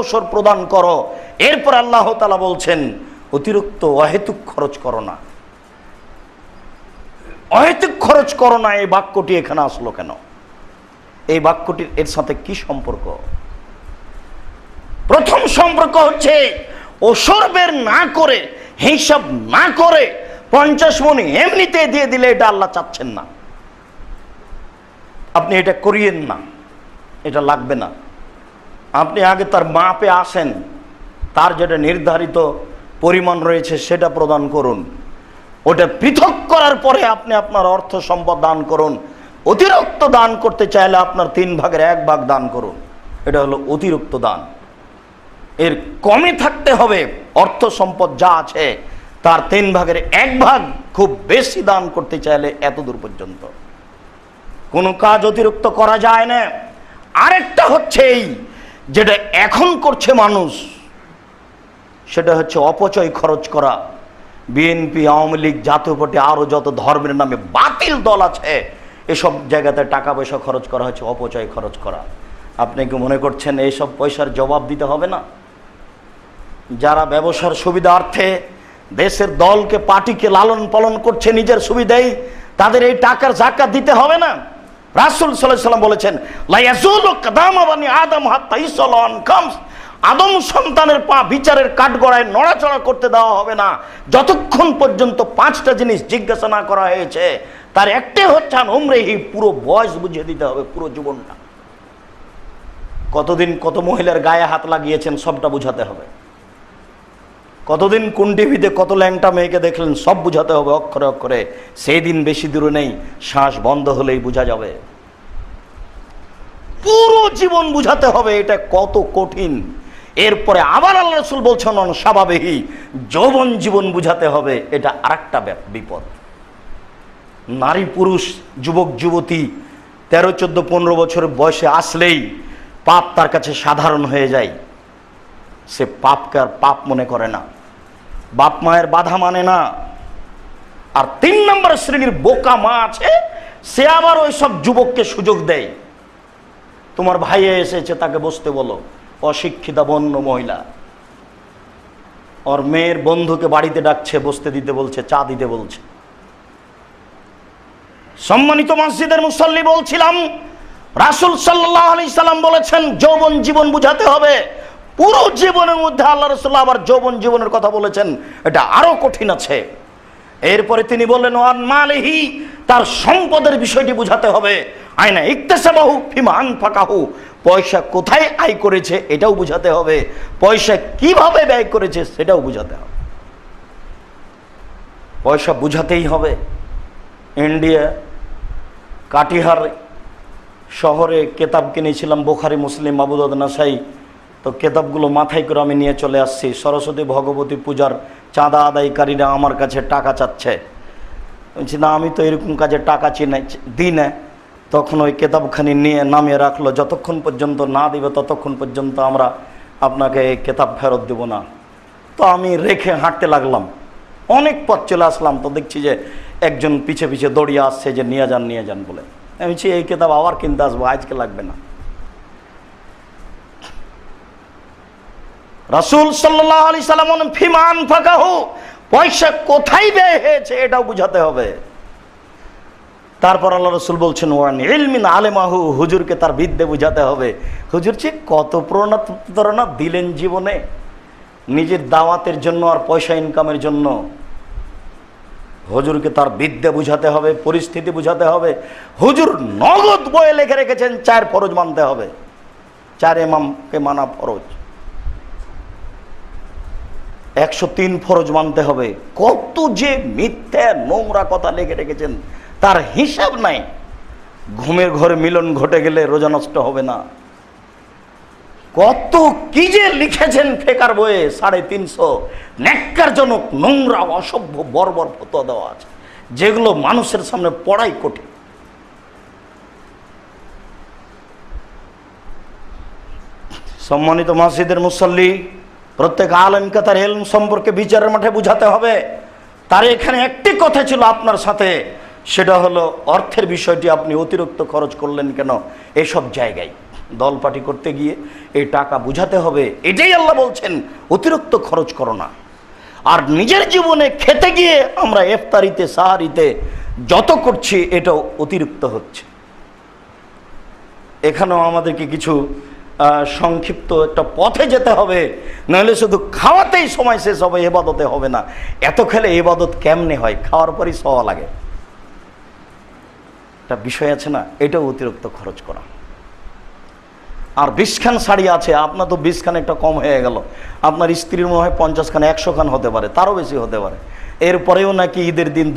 ওসর প্রদান করো। এরপর আল্লাহ তালা বলছেন, অতিরিক্ত অহেতুক খরচ করো না। অহেতুক খরচ করো না, এই বাক্যটি এখানে আসলো কেন? এই বাক্যটির এর সাথে কি সম্পর্ক? প্রথম সম্পর্ক হচ্ছে ওসর বের না করে, হিসাব না করে, পঞ্চাশ মন এমনিতে দিয়ে দিলে এটা আল্লাহ চাচ্ছেন না। আপনি এটা করিয়েন না, এটা লাগবে না। আপনি আগে তার মাপে আসেন। তার যেটা নির্ধারিত পরিমাণ রয়েছে সেটা প্রদান করুন। ওটা পৃথক করার পরে আপনি আপনার অর্থ সম্পদ দান করুন। অতিরিক্ত দান করতে চাইলে আপনার তিন ভাগের এক ভাগ দান করুন। এটা হলো অতিরিক্ত দান। এর কমে থাকতে হবে। অর্থ সম্পদ যা আছে, তার তিন ভাগের এক ভাগ খুব বেশি দান করতে চাইলে এত দূর পর্যন্ত। কোনো কাজ অতিরিক্ত করা যায় না। আরেকটা হচ্ছে এই যেটা এখন করছে মানুষ, সেটা হচ্ছে অপচয় খরচ করা। বিএনপি, আওয়ামী লীগ, জাতীয় পার্টি আরও যত ধর্মের নামে বাতিল দল আছে, এসব জায়গাতে টাকা পয়সা খরচ করা হচ্ছে, অপচয় খরচ করা। আপনি কি মনে করছেন এইসব পয়সার জবাব দিতে হবে না? যারা ব্যবসার সুবিধার্থে দেশের দলকে, পার্টিকে লালন পালন করছে, নিজের সুবিধাই তাদের এই টাকার জাকাত দিতে হবে না? রাসুল সাল্লাম বলেছেন আদম আদম সন্তানের পা বিচারের কাঠগড়ায় নড়াচড়া করতে দেওয়া হবে না। যতক্ষণ পর্যন্ত পাঁচটা জিনিস জিজ্ঞাসা না করা হয়েছে, তার একটাই হচ্ছে উমরেহি, পুরো বয়স বুঝিয়ে দিতে হবে পুরো জীবনটা। কতদিন কত মহিলার গায়ে হাত লাগিয়েছেন সবটা বুঝাতে হবে। কতদিন কোন টিভিতে কত ল্যাংটা মেয়েকে দেখলেন, সব বুঝাতে হবে, অক্ষরে অক্ষরে। সেই দিন বেশি দূরে নেই, শ্বাস বন্ধ হলেই বোঝা যাবে। পুরো জীবন বুঝাতে হবে, এটা কত কঠিন। এরপরে আবার আল্লাহ রসুল বলছেন স্বাভাবিকই যৌবন জীবন বুঝাতে হবে। এটা আরেকটা বিপদ। নারী পুরুষ, যুবক, যুবতী, তেরো, চোদ্দ, পনেরো বছর বয়সে আসলেই পাপ তার কাছে সাধারণ হয়ে যায়। সে পাপকে আর পাপ মনে করে না। বাপ মায়ের বাধা মানে না। আর তিন নম্বর শ্রেণির বোকা মা আছে, সে আবার ওই সব যুবককে সুযোগ দেয়। তোমার ভাইয়ে এসেছে, তাকে বসতে বলো। অশিক্ষিতা বন্য মহিলা। ওর মেয়ের বন্ধুকে বাড়িতে ডাকছে, বসতে দিতে বলছে, চা দিতে বলছে। সম্মানিত মসজিদের মুসল্লি বলছিলাম, রাসুল সাল্লাহ আলি সাল্লাম বলেছেন, যৌবন জীবন বুঝাতে হবে। পুরো জীবনের মধ্যে আল্লাহ রসুল্লাহ আবার যৌবন জীবনের কথা বলেছেন। এটা আরও কঠিন আছে। এরপরে তিনি বললেন, ওয়ান মালেহি, তার সম্পদের বিষয়টি বুঝাতে হবে। আয়না ইকতেসাবাহু ফিমান ফাঁকাহু পয়সা কোথায় আয় করেছে এটাও বুঝাতে হবে। পয়সা কীভাবে ব্যয় করেছে সেটাও বুঝাতে হবে। পয়সা বুঝাতেই হবে। ইন্ডিয়া, কাটিহার শহরে কেতাব কিনেছিলাম, বোখারি, মুসলিম আবুদাদ নাসাই। তো কেতাবগুলো মাথায় করে আমি নিয়ে চলে আসছি। সরস্বতী ভগবতী পূজার চাঁদা আদায়কারীরা আমার কাছে টাকা চাচ্ছে। বলছি, না, আমি তো এরকম কাজে টাকা চিনে দিই না। তখন ওই কেতাবখানি নিয়ে নামিয়ে রাখল। যতক্ষণ পর্যন্ত না দিবে, ততক্ষণ পর্যন্ত আমরা আপনাকে এই কেতাব ফেরত দেব না। তো আমি রেখে হাঁটতে লাগলাম। অনেক পথ চলে আসলাম। তো দেখছি যে একজন পিছে পিছে দৌড়িয়ে আসছে যে, নিয়ে যান নিয়ে যান বলে। আমি এই কেতাব আবার কিনতে আসব, আজকে লাগবে না। রাসুল সাল্লাহ আলি সাল্লাম ফিমান ফাঁকাহু? পয়সা কোথায় ব্যয় হয়েছে এটাও বুঝাতে হবে। তারপর আল্লাহ রসুল বলছেন, ওয়ান ইলমিন আলেমাহু, হুজুরকে তার বিদ্যে বুঝাতে হবে। হুজুর যে কত প্রণাতনা দিলেন জীবনে, নিজের দাওয়াতের জন্য আর পয়সা ইনকামের জন্য। হুজুরকে তার বিদ্যে বুঝাতে হবে, পরিস্থিতি বুঝাতে হবে। হুজুর নগদ বয়ে লেখে রেখেছেন, চার ফরজ মানতে হবে। চার এমামকে মানা ফরজ। একশো তিন ফরজ মানতে হবে। কত যে মিথ্যা নোংরা কথা লিখে রেখেছেন, তার হিসাব নাই। ঘুমের ঘরে মিলন ঘটে গেলে রোজা নষ্ট হবে না। কত কি যে লিখেছেন ফেকার বইয়ে, সাড়ে তিনশো। ন্যাক্কারজনক, নোংরা, অসভ্য, বর্বর ফতোয়া দেওয়া আছে। যেগুলো মানুষের সামনে পড়াই কঠিন। সম্মানিত মসজিদের মুসল্লি প্রত্যেক আলমকে তার এলম সম্পর্কে বিচারের মাঠে বুঝাতে হবে। তার এখানে একটি কথা ছিল আপনার সাথে, সেটা হলো অর্থের বিষয়টি আপনি অতিরিক্ত খরচ করলেন কেন? এসব জায়গায় দল পার্টি করতে গিয়ে এই টাকা বুঝাতে হবে। এটাই আল্লাহ বলছেন, অতিরিক্ত খরচ করো না। আর নিজের জীবনে খেতে গিয়ে আমরা ইফতারিতে, সাহারিতে যত করছি, এটাও অতিরিক্ত হচ্ছে। এখানেও আমাদেরকে কিছু সংক্ষিপ্ত একটা পথে যেতে হবে। নাহলে শুধু খাওয়াতেই সময় শেষ হবে, এবাদতে হবে না। এত খেলে এবাদত কেমনে হয়? খাওয়ার পরই সওয়া লাগে। একটা বিষয় আছে না, এটাও অতিরিক্ত খরচ করা। আর বিশখান শাড়ি আছে, আপনার তো বিশখান একটা কম হয়ে গেল। আপনার স্ত্রীর মনে হয় পঞ্চাশ খান একশো খান হতে পারে, তারও বেশি হতে পারে। এরপরেও নাকি ঈদের দিন